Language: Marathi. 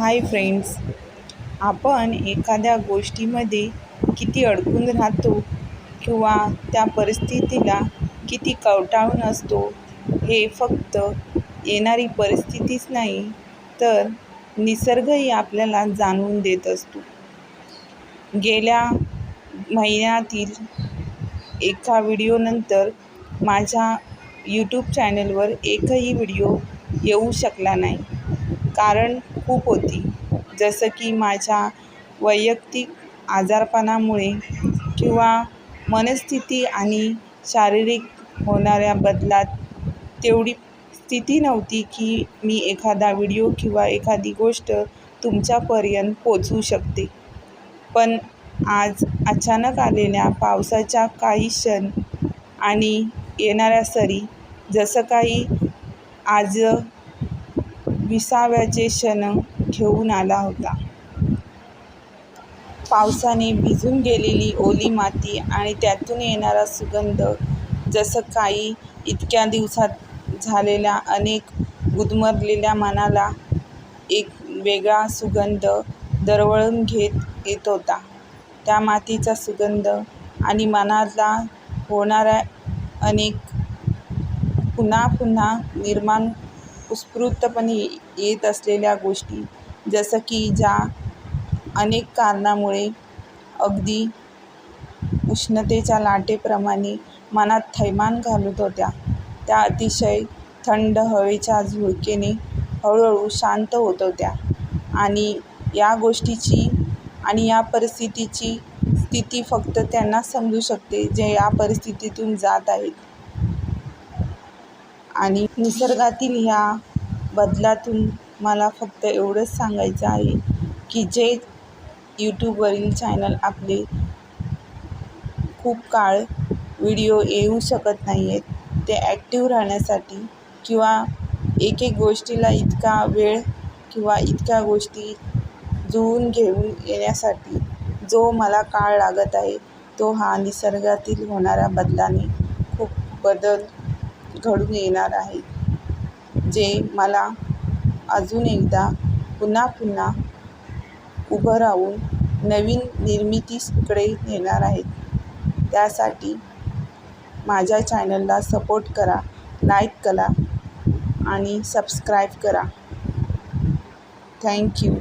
हाय फ्रेंड्स आपण एखाद्या गोष्टीमध्ये किती अडकून राहतो किंवा त्या परिस्थितीला किती कवटाळून असतो हे फक्त येणारी परिस्थितीच नाही तर निसर्गही आपल्याला जाणवून देत असतो. गेल्या महिन्यातील एका व्हिडिओनंतर माझ्या यूट्यूब चॅनलवर एकही व्हिडिओ येऊ शकला नाही. कारण खूप होती. जसं की माझ्या वैयक्तिक आजारपणामुळे किंवा मनस्थिती आणि शारीरिक होणाऱ्या बदलात तेवढी स्थिती नव्हती की मी एखादा व्हिडिओ किंवा एखादी गोष्ट तुमच्यापर्यंत पोचवू शकते. पण आज अचानक आलेल्या पावसाच्या काही क्षण आणि येणाऱ्या सरी जसं काही आज विसाव्याचे क्षण घेऊन आला होता. पावसाने भिजून गेलेली ओली माती आणि त्यातून येणारा सुगंध जसं काही इतक्या दिवसात झालेल्या अनेक गुदमरलेल्या मनाला एक वेगळा सुगंध दरवळून घेत येत होता. त्या मातीचा सुगंध आणि मनाला होणाऱ्या अनेक पुन्हा पुन्हा निर्माण उत्स्फूर्तपणे येत असलेल्या गोष्टी जसं की ज्या अनेक कारणामुळे अगदी उष्णतेच्या लाटेप्रमाणे मनात थैमान घालत होत्या. त्या अतिशय थंड हवेच्या झुळकेने हळूहळू शांत होत होत्या आणि या गोष्टीची आणि या परिस्थितीची स्थिती फक्त त्यांना समजू शकते जे या परिस्थितीतून जात आहेत. आणि निसर्गातील ह्या बदलातून मला फक्त एवढंच सांगायचं आहे की जे यूट्यूबवरील चॅनल आपले खूप काळ व्हिडिओ येऊ शकत नाही आहेत ते ॲक्टिव्ह राहण्यासाठी किंवा एक एक गोष्टीला इतका वेळ किंवा इतक्या गोष्टी जुळून घेऊन येण्यासाठी जो मला काळ लागत आहे तो हा निसर्गातील होणाऱ्या बदलाने खूप बदल घडून येणार आहे. जे मला अजून एकदा पुन्हा पुन्हा उभं राहून नवीन निर्मितीकडे नेणार आहेत. त्यासाठी माझ्या चॅनलला सपोर्ट करा लाईक करा आणि सबस्क्राईब करा. थँक्यू